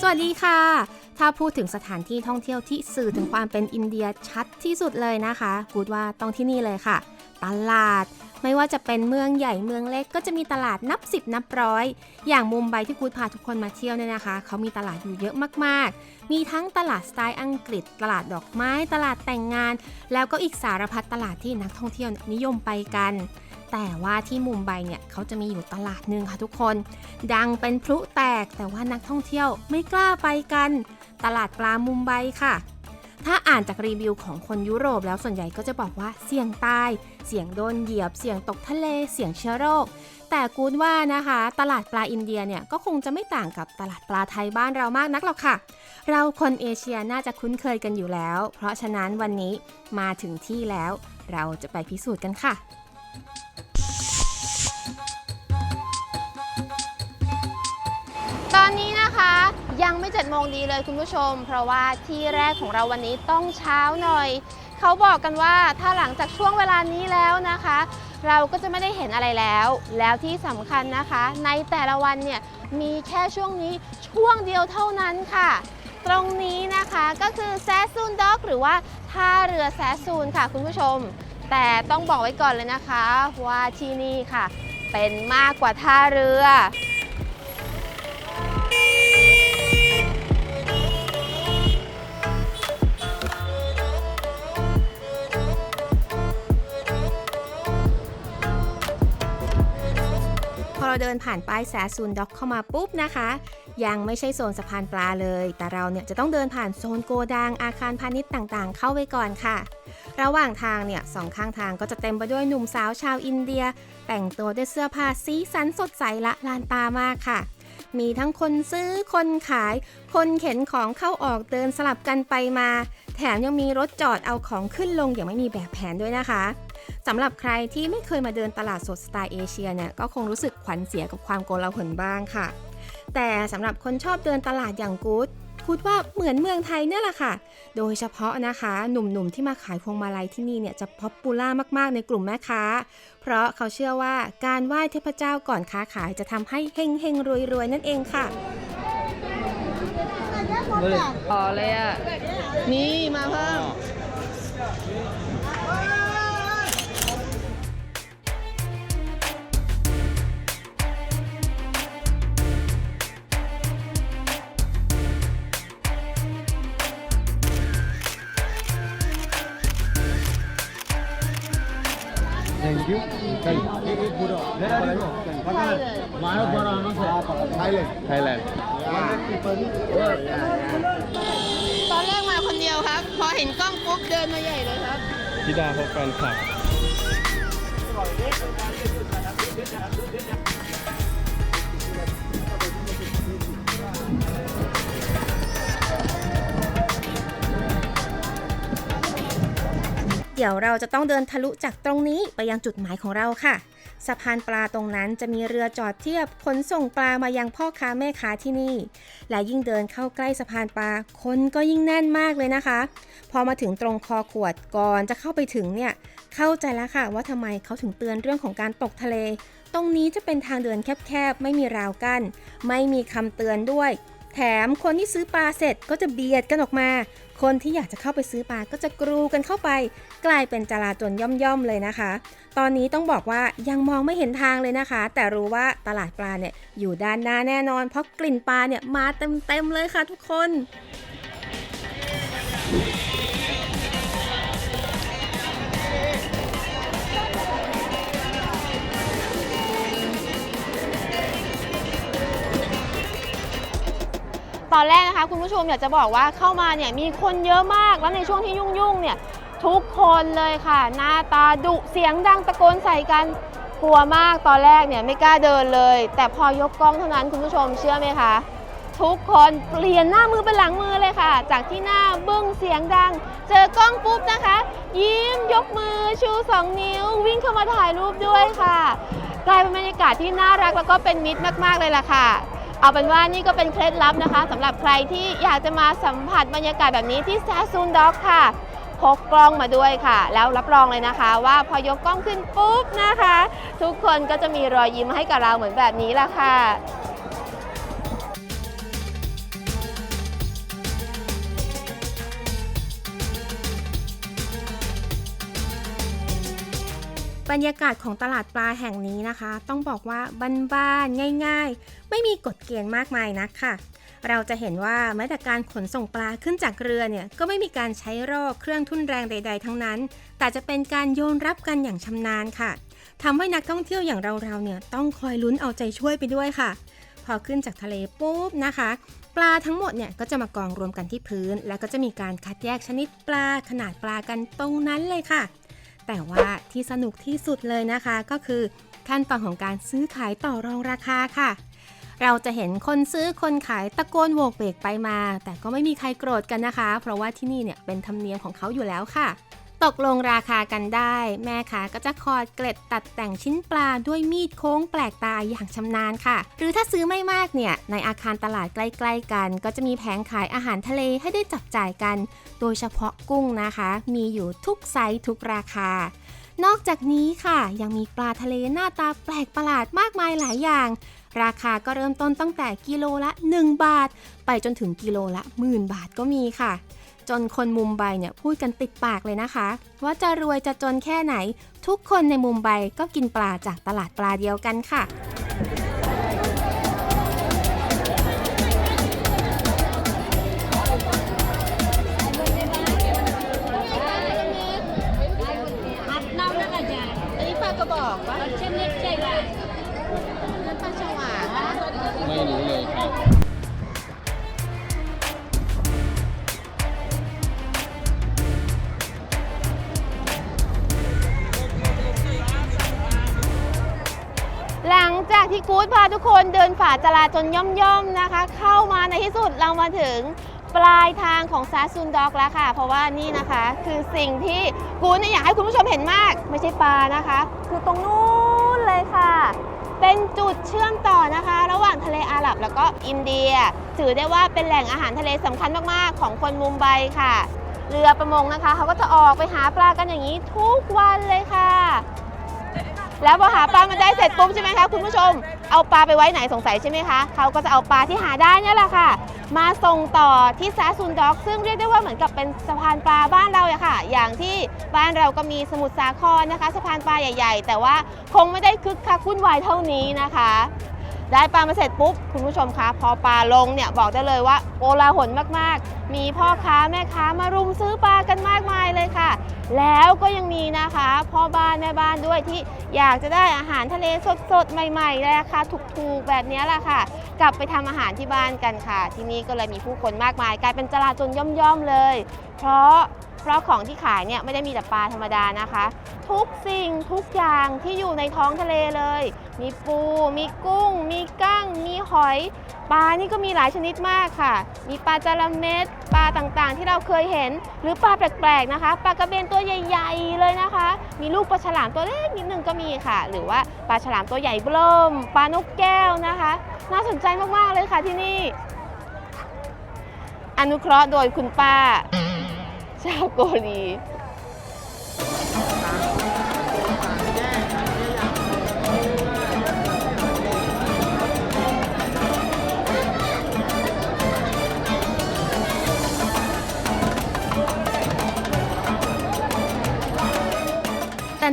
สวัสดีค่ะ ถ้าพูดถึงสถานที่ท่องเที่ยวที่สื่อถึงความเป็นอินเดียชัดที่สุดเลยนะคะกูดว่าต้องที่นี่เลยค่ะ ตลาด ไม่ว่าจะเป็นเมืองใหญ่เมืองเล็กก็จะมีตลาดนับสิบนับร้อย อย่างมุมไบที่กูดพาทุกคนมาเที่ยวเนี่ยนะคะ เขามีตลาดอยู่เยอะมากๆ มีทั้งตลาดสไตล์อังกฤษ ตลาดดอกไม้ ตลาดแต่งงาน แล้วก็อีกสารพัดตลาดที่นักท่องเที่ยวนิยมไปกัน แต่ว่าที่มุมไบเนี่ยเขาจะมีอยู่ตลาดหนึ่งค่ะทุกคน ดังเป็นพลุแตกแต่ว่านักท่องเที่ยวไม่กล้าไปกัน ตลาดปลามุมไบค่ะ ถ้าอ่านจากรีวิวของคนยุโรปแล้วส่วนใหญ่ก็จะบอกว่าเสี่ยงตาย เสี่ยงโดนเหยียบ เสี่ยงตกทะเล เสี่ยงเชื้อโรค แต่กูดว่านะคะ ตลาดปลาอินเดียเนี่ยก็คงจะไม่ต่างกับตลาดปลาไทยบ้านเรามากนักหรอกค่ะ เราคนเอเชียน่าจะคุ้นเคยกันอยู่แล้ว เพราะฉะนั้นวันนี้มาถึงที่แล้ว เราจะไปพิสูจน์กันค่ะต 7จ็ดโมงดีเลยคุณผู้ชม เพราะว่าที่แรกของเราวันนี้ต้องเช้าหน่อย เขาบอกกันว่าถ้าหลังจากช่วงเวลานี้แล้วนะคะ เราก็จะไม่ได้เห็นอะไรแล้ว แล้วที่สำคัญนะคะ ในแต่ละวันเนี่ยมีแค่ช่วงนี้ช่วงเดียวเท่านั้นค่ะ ตรงนี้นะคะก็คือแซซูนด็อกหรือว่าท่าเรือแซซูนค่ะคุณผู้ชม แต่ต้องบอกไว้ก่อนเลยนะคะว่าที่นี่ค่ะ เป็นมากกว่าท่าเรือ เดินผ่านป้ายแซซูนด็อกเข้ามาปุ๊บนะคะ ยังไม่ใช่โซนสะพานปลาเลย แต่เราเนี่ยจะต้องเดินผ่านโซนโกดังอาคารพาณิชย์ต่างๆ เข้าไปก่อนค่ะ ระหว่างทางเนี่ยสองข้างทางก็จะเต็มไปด้วยหนุ่มสาวชาวอินเดีย แต่งตัวด้วยเสื้อผ้าสีสันสดใสละลานตามากค่ะมีทั้งคนซื้อ คนขาย คนเข็นของเข้าออกเดินสลับกันไปมา แถมยังมีรถจอดเอาของขึ้นลงอย่างไม่มีแบบแผนด้วยนะคะ สำหรับใครที่ไม่เคยมาเดินตลาดสดสไตล์เอเชียเนี่ยก็คงรู้สึกขวัญเสียกับความโกลาหลบ้างค่ะ แต่สำหรับคนชอบเดินตลาดอย่างกู๊ดกู๊ดว่าเหมือนเมืองไทยเนี่ยแหละค่ะ โดยเฉพาะนะคะหนุ่มๆที่มาขายพวงมาลัยที่นี่เนี่ยจะป๊อปปูล่ามากๆในกลุ่มแม่ค้า เพราะเขาเชื่อว่าการไหว้เทพเจ้าก่อนค้าขายจะทำให้เฮงเฮงรวยรวยๆนั่นเองค่ะต่อเลยอะ นี่มาเพิ่ม ไทยแลนด์ตอนแรกมาคนเดียวครับ พอเห็นกล้องปุ๊บเดินมาใหญ่เลยครับ ธิดาพบแฟนคลับเดี๋ยวเราจะต้องเดินทะลุจากตรงนี้ไปยังจุดหมายของเราค่ะ สะพานปลาตรงนั้นจะมีเรือจอดเทียบขนส่งปลามายังพ่อค้าแม่ค้าที่นี่ และยิ่งเดินเข้าใกล้สะพานปลาคนก็ยิ่งแน่นมากเลยนะคะ พอมาถึงตรงคอขวดก่อนจะเข้าไปถึงเนี่ยเข้าใจแล้วค่ะว่าทำไมเขาถึงเตือนเรื่องของการตกทะเล ตรงนี้จะเป็นทางเดินแคบๆไม่มีราวกั้นไม่มีคำเตือนด้วย แถมคนที่ซื้อปลาเสร็จก็จะเบียดกันออกมา คนที่อยากจะเข้าไปซื้อปลาก็จะกรูกันเข้าไป กลายเป็นจราจลย่อมๆเลยนะคะ ตอนนี้ต้องบอกว่ายังมองไม่เห็นทางเลยนะคะ แต่รู้ว่าตลาดปลาเนี่ยอยู่ด้านหน้าแน่นอน เพราะกลิ่นปลาเนี่ยมาเต็มๆเลยค่ะทุกคน ตอนแรกนะคะคุณผู้ชมอยากจะบอกว่าเข้ามาเนี่ยมีคนเยอะมากแล้วในช่วงที่ยุ่งๆเนี่ยทุกคนเลยค่ะ หน้าตาดุเสียงดังตะโกนใส่กันกลัวมากตอนแรกเนี่ยไม่กล้าเดินเลย แต่พอยกกล้องเท่านั้นคุณผู้ชมเชื่อไหมคะ ทุกคนเปลี่ยนหน้ามือเป็นหลังมือเลยค่ะ จากที่หน้าบึ้งเสียงดัง เจอกล้องปุ๊บนะคะ ยิ้มยกมือชูสองนิ้ว วิ่งเข้ามาถ่ายรูปด้วยค่ะ กลายเป็นบรรยากาศที่น่ารักแล้วก็เป็นมิตรมากๆเลยล่ะค่ะ เอาเป็นว่านี่ก็เป็นเคล็ดลับนะคะสำหรับใครที่อยากจะมาสัมผัสบรรยากาศแบบนี้ที่แซซูนด็อกค่ะพกกล้องมาด้วยค่ะ แล้วรับรองเลยนะคะ ว่าพอยกกล้องขึ้นปุ๊บนะคะ ทุกคนก็จะมีรอยยิ้มให้กับเราเหมือนแบบนี้ละค่ะ บรรยากาศของตลาดปลาแห่งนี้นะคะ ต้องบอกว่าบ้านๆง่าย ๆ ไม่มีกฎเกณฑ์มากมายนักค่ะ เราจะเห็นว่าแม้แต่การขนส่งปลาขึ้นจากเรือเนี่ยก็ไม่มีการใช้รอกเครื่องทุ่นแรงใด ๆ ทั้งนั้น แต่จะเป็นการโยนรับกันอย่างชำนาญค่ะทำให้นักท่องเที่ยวอย่างเราๆเนี่ยต้องคอยลุ้นเอาใจช่วยไปด้วยค่ะ พอขึ้นจากทะเลปุ๊บนะคะปลาทั้งหมดเนี่ยก็จะมากองรวมกันที่พื้น แล้วก็จะมีการคัดแยกชนิดปลาขนาดปลากันตรงนั้นเลยค่ะ แต่ว่าที่สนุกที่สุดเลยนะคะก็คือขั้นตอนของการซื้อขายต่อรองราคาค่ะ เราจะเห็นคนซื้อคนขายตะโกนโวกเวกไปมา แต่ก็ไม่มีใครโกรธกันนะคะ เพราะว่าที่นี่เนี่ยเป็นธรรมเนียมของเขาอยู่แล้วค่ะ ตกลงราคากันได้ แม่ค้าก็จะคอยเกล็ดตัดแต่งชิ้นปลาด้วยมีดโค้งแปลกตาอย่างชำนาญค่ะ หรือถ้าซื้อไม่มากเนี่ยในอาคารตลาดใกล้ๆกัน ก็จะมีแผงขายอาหารทะเลให้ได้จับจ่ายกัน โดยเฉพาะกุ้งนะคะ มีอยู่ทุกไซส์ทุกราคา นอกจากนี้ค่ะ ยังมีปลาทะเลหน้าตาแปลกประหลาดมากมายหลายอย่าง ราคาก็เริ่มต้นตั้งแต่กิโลละ 1 บาท ไปจนถึงกิโลละหมื่นบาทก็มีค่ะ จนคนมุมไบเนี่ยพูดกันติดปากเลยนะคะ ว่าจะรวยจะจนแค่ไหน ทุกคนในมุมไบก็กินปลาจากตลาดปลาเดียวกันค่ะ จากที่กู๊ดพาทุกคนเดินฝ่าจราจนย่อมๆนะคะ เข้ามาในที่สุดเรามาถึงปลายทางของซาซุนด็อกแล้วค่ะ เพราะว่านี่นะคะคือสิ่งที่กู๊ดเนี่ยอยากให้คุณผู้ชมเห็นมาก ไม่ใช่ปลานะคะ คือตรงนู้นเลยค่ะ เป็นจุดเชื่อมต่อนะคะ ระหว่างทะเลอาหรับแล้วก็อินเดีย ถือได้ว่าเป็นแหล่งอาหารทะเลสำคัญมากๆ ของคนมุมไบค่ะ เรือประมงนะคะเขาก็จะออกไปหาปลากันอย่างนี้ทุกวันเลยค่ะ แล้วพอหาปลามาได้เสร็จปุ๊บใช่ไหมคะคุณผู้ชม เอาปลาไปไว้ไหนสงสัยใช่ไหมคะเขาก็จะเอาปลาที่หาได้นี่แหละค่ะ มาส่งต่อที่ซาซุนด็อก ซึ่งเรียกได้ว่าเหมือนกับเป็นสะพานปลาบ้านเราอะค่ะ อย่างที่บ้านเราก็มีสมุทรสาครนะคะ สะพานปลาใหญ่ ๆ แต่ว่าคงไม่ได้คึกคักวุ่นวายเท่านี้นะคะได้ปลามาเสร็จปุ๊บคุณผู้ชมคะ พอปลาลงเนี่ยบอกได้เลยว่าโกลาหลมากๆ มีพ่อค้าแม่ค้ามารุมซื้อปลากันมากม แล้วก็ยังมีนะคะพ่อบ้านแม่บ้านด้วยที่อยากจะได้อาหารทะเลสดๆ ใหม่ๆราคาถูกๆ แบบนี้แหละค่ะ กลับไปทำอาหารที่บ้านกันค่ะ ที่นี่ก็เลยมีผู้คนมากมาย กลายเป็นจลาจลย่อมๆเลย เพราะเพราะของที่ขายเนี่ยไม่ได้มีแต่ปลาธรรมดานะคะ ทุกสิ่งทุกอย่างที่อยู่ในท้องทะเลเลย มีปู มีกุ้ง มีกั้ง มีหอย ปลานี่ก็มีหลายชนิดมากค่ะ มีปลาจระเม็ดปลาต่างๆ ที่เราเคยเห็น หรือปลาแปลกๆนะคะปลากระเบนตัวใหญ่ๆเลยนะคะ มีลูกปลาฉลามตัวเล็กนิดนึงก็มีค่ะ หรือว่าปลาฉลามตัวใหญ่เบิ่มปลานกแก้วนะคะ น่าสนใจมากๆเลยค่ะที่นี่ อนุเคราะห์โดยคุณป้าชาวโกลี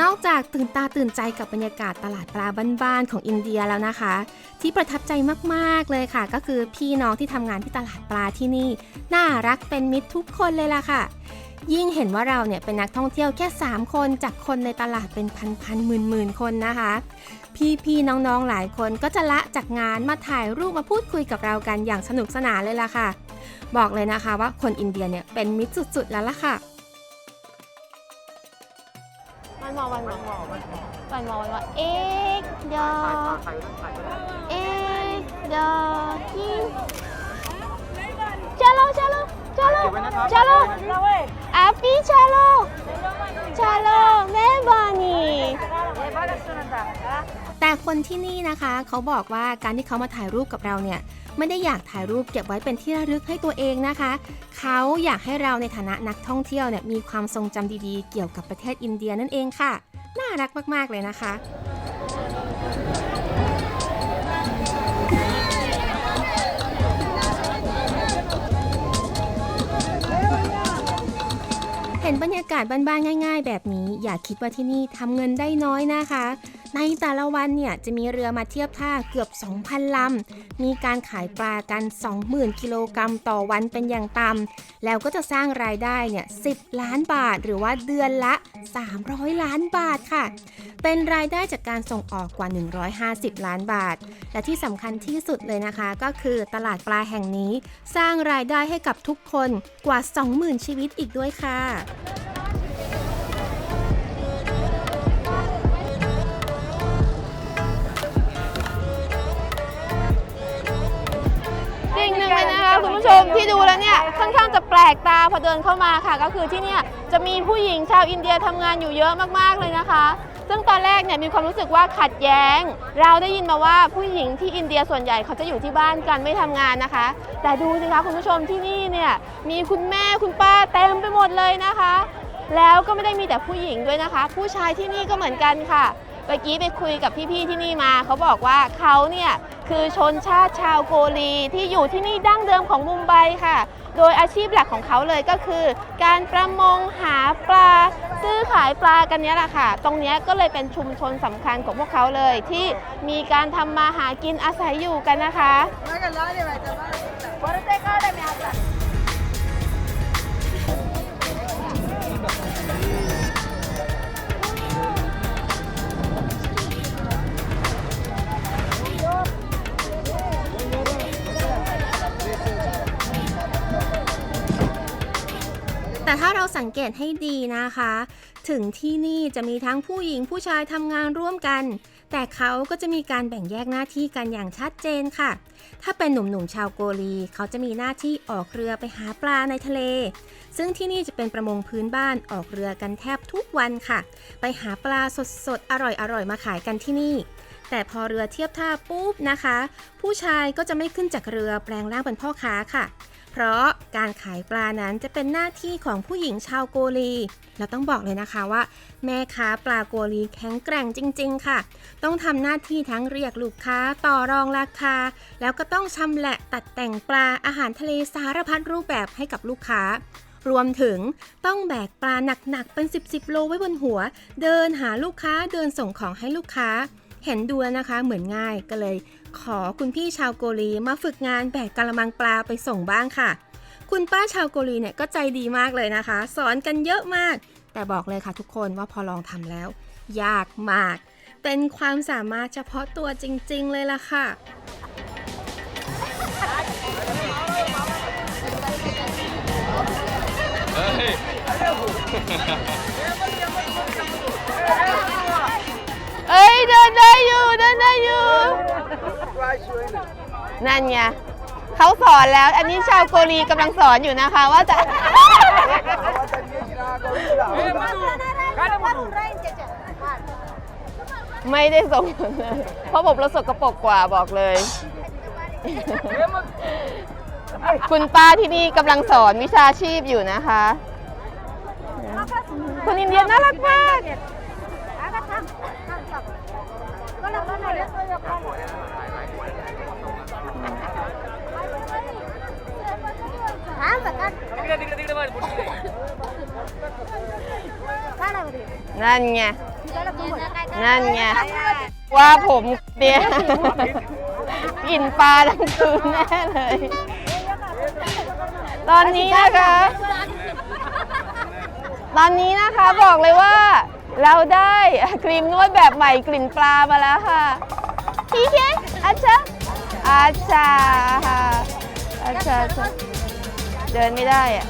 นอกจากตื่นตาตื่นใจกับบรรยากาศตลาดปลาบ้านๆของอินเดียแล้วนะคะ ที่ประทับใจมากๆเลยค่ะ ก็คือพี่น้องที่ทำงานที่ตลาดปลาที่นี่ น่ารักเป็นมิตรทุกคนเลยล่ะค่ะ ยิ่งเห็นว่าเราเนี่ยเป็นนักท่องเที่ยวแค่ 3 คนจากคนในตลาดเป็นพันๆหมื่นๆคนนะคะ พี่ๆน้องๆหลายคนก็จะละจากงานมาถ่ายรูปมาพูดคุยกับเรากันอย่างสนุกสนานเลยล่ะค่ะ บอกเลยนะคะว่าคนอินเดียเนี่ยเป็นมิตรสุดๆแล้วล่ะค่ะ วันมอวันมอวันมอวันมอเอ็กเดอเอ็กเดอฮิชาโลชาโลชาโลชาโลอาปีชาโลชาโลแม่บานีแต่คนที่นี่นะคะ เขาบอกว่าการที่เขามาถ่ายรูปกับเราเนี่ยไม่ได้อยากถ่ายรูปเก็บไว้เป็นที่ระลึกให้ตัวเองนะคะ เขาอยากให้เราในฐานะนักท่องเที่ยวเนี่ยมีความทรงจำดีๆ เกี่ยวกับประเทศอินเดียนั่นเองค่ะ น่ารักมากๆเลยนะคะ เห็นบรรยากาศบ้านๆง่าย ๆ แบบนี้ อย่าคิดว่าที่นี่ทำเงินได้น้อยนะคะ ในแต่ละวันเนี่ยจะมีเรือมาเทียบท่าเกือบ 2,000 ลำ มีการขายปลากัน 20,000 กิโลกรัมต่อวันเป็นอย่างต่ำ แล้วก็จะสร้างรายได้เนี่ย 10 ล้านบาทหรือว่าเดือนละ 300 ล้านบาทค่ะ เป็นรายได้จากการส่งออกกว่า 150 ล้านบาท และที่สำคัญที่สุดเลยนะคะ ก็คือตลาดปลาแห่งนี้ สร้างรายได้ให้กับทุกคนกว่า 20,000 ชีวิตอีกด้วยค่ะ คุณผู้ชมที่ดูแล้วเนี่ยค่อนข้างจะแปลกตาพอเดินเข้ามาค่ะ ก็คือที่เนี่ยจะมีผู้หญิงชาวอินเดียทำงานอยู่เยอะมากๆเลยนะคะ ซึ่งตอนแรกเนี่ยมีความรู้สึกว่าขัดแย้ง เราได้ยินมาว่าผู้หญิงที่อินเดียส่วนใหญ่เขาจะอยู่ที่บ้านกันไม่ทำงานนะคะ แต่ดูสิคะคุณผู้ชมที่นี่เนี่ยมีคุณแม่คุณป้าเต็มไปหมดเลยนะคะ แล้วก็ไม่ได้มีแต่ผู้หญิงด้วยนะคะ ผู้ชายที่นี่ก็เหมือนกันค่ะ เมื่อกี้ไปคุยกับพี่ๆที่นี่มาเขาบอกว่าเขาเนี่ยคือชนชาติชาวโกลีที่อยู่ที่นี่ดั้งเดิมของมุมไบค่ะ โดยอาชีพหลักของเขาเลยก็คือ การประมงหาปลา ซื้อขายปลากันเนี้ยแหละค่ะ ตรงเนี้ยก็เลยเป็นชุมชนสำคัญของพวกเขาเลยที่มีการทำมาหากินอาศัยอยู่กันนะคะ เราสังเกตให้ดีนะคะ ถึงที่นี่จะมีทั้งผู้หญิงผู้ชายทำงานร่วมกัน แต่เขาก็จะมีการแบ่งแยกหน้าที่กันอย่างชัดเจนค่ะ ถ้าเป็นหนุ่มๆชาวโกลี เขาจะมีหน้าที่ออกเรือไปหาปลาในทะเล ซึ่งที่นี่จะเป็นประมงพื้นบ้านออกเรือกันแทบทุกวันค่ะ ไปหาปลาสดๆอร่อยๆมาขายกันที่นี่แต่พอเรือเทียบท่าปุ๊บนะคะ ผู้ชายก็จะไม่ขึ้นจากเรือแปลงร่างเป็นพ่อค้าค่ะ เพราะการขายปลานั้นจะเป็นหน้าที่ของผู้หญิงชาวโกลี เราต้องบอกเลยนะคะว่า แม่ค้าปลาโกลีแข็งแกร่งจริง ๆ ค่ะ ต้องทำหน้าที่ทั้งเรียกลูกค้าต่อรองราคา แล้วก็ต้องชำแหละตัดแต่งปลาอาหารทะเลสารพัดรูปแบบให้กับลูกค้ารวมถึงต้องแบกปลาหนักๆเป็น 10 10 โลไว้บนหัว เดินหาลูกค้าเดินส่งของให้ลูกค้า เห็นดูแล้วนะคะเหมือนง่ายก็เลย ขอคุณพี่ชาวโกลีมาฝึกงานแบกกะละมังปลาไปส่งบ้างค่ะ คุณป้าชาวโกลีเนี่ยก็ใจดีมากเลยนะคะ สอนกันเยอะมาก แต่บอกเลยค่ะทุกคนว่าพอลองทำแล้ว ยากมาก เป็นความสามารถเฉพาะตัวจริง ๆ เลยล่ะค่ะเฮ้ย ได้อยู่นั่นไงเขาสอนแล้ว อันนี้ชาวโกลีกำลังสอนอยู่นะคะ ว่าจะ ไม่ได้ส่งเลยเพราะผมเราสกปรกกว่าบอกเลย คุณป้าที่นี่กำลังสอนวิชาชีพอยู่นะคะ คนอินเดียน่ารักมาก นั่นไงนั่นไง ว่าผมเนี่ยกินปลาทั้งคืนแน่เลย ตอนนี้นะคะ ตอนนี้นะคะบอกเลยว่า เราได้ ครีมนวดแบบใหม่กลิ่นปลามาแล้วค่ะพี่เคอาชาอาชาค่ะอาชารย์เดินไม่ได้อะ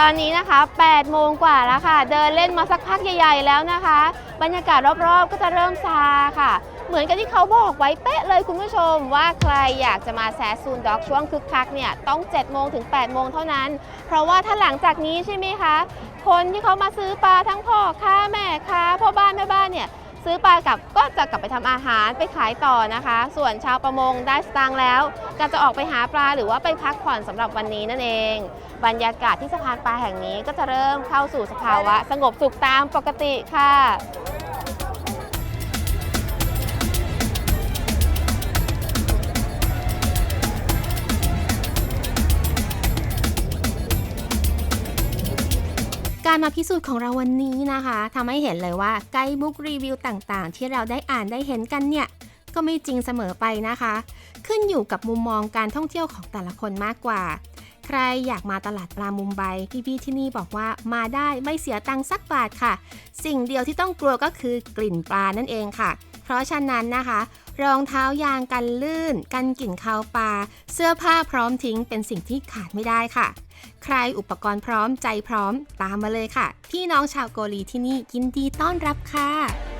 ตอนนี้นะคะ8โมงกว่าแล้วค่ะ เดินเล่นมาสักพักใหญ่ ๆ แล้วนะคะ บรรยากาศรอบๆ ก็จะเริ่มซาค่ะ เหมือนกับที่เขาบอกไว้เป๊ะเลยคุณผู้ชม ว่าใครอยากจะมาแซซูนด็อกช่วงคึกคักเนี่ยต้อง7โมงถึง8โมงเท่านั้น เพราะว่าถ้าหลังจากนี้ใช่ไหมคะ คนที่เขามาซื้อปลาทั้งพ่อค้าแม่ค้าพ่อบ้านแม่บ้านเนี่ยซื้อปลากลับก็จะกลับไปทำอาหารไปขายต่อนะคะ ส่วนชาวประมงได้สตางค์แล้ว ก็จะออกไปหาปลาหรือว่าไปพักผ่อนสำหรับวันนี้นั่นเอง บรรยากาศที่สะพานปลาแห่งนี้ก็จะเริ่มเข้าสู่สภาวะ สงบสุขตามปกติค่ะการมาพิสูจน์ของเราวันนี้นะคะทำให้เห็นเลยว่าไกด์บุ๊กรีวิวต่างๆ ที่เราได้อ่านได้เห็นกันเนี่ย ก็ไม่จริงเสมอไปนะคะ ขึ้นอยู่กับมุมมองการท่องเที่ยวของแต่ละคนมากกว่า ใครอยากมาตลาดปลามุมไบพี่ๆที่นี่บอกว่ามาได้ไม่เสียตังค์สักบาทค่ะ สิ่งเดียวที่ต้องกลัวก็คือกลิ่นปลานั่นเองค่ะ เพราะฉะนั้นนะคะ รองเท้ายางกันลื่น กันกลิ่นคาวปลาเสื้อผ้าพร้อมทิ้งเป็นสิ่งที่ขาดไม่ได้ค่ะใครอุปกรณ์พร้อมใจพร้อมตามมาเลยค่ะ พี่น้องชาวโกลีที่นี่ยินดีต้อนรับค่ะ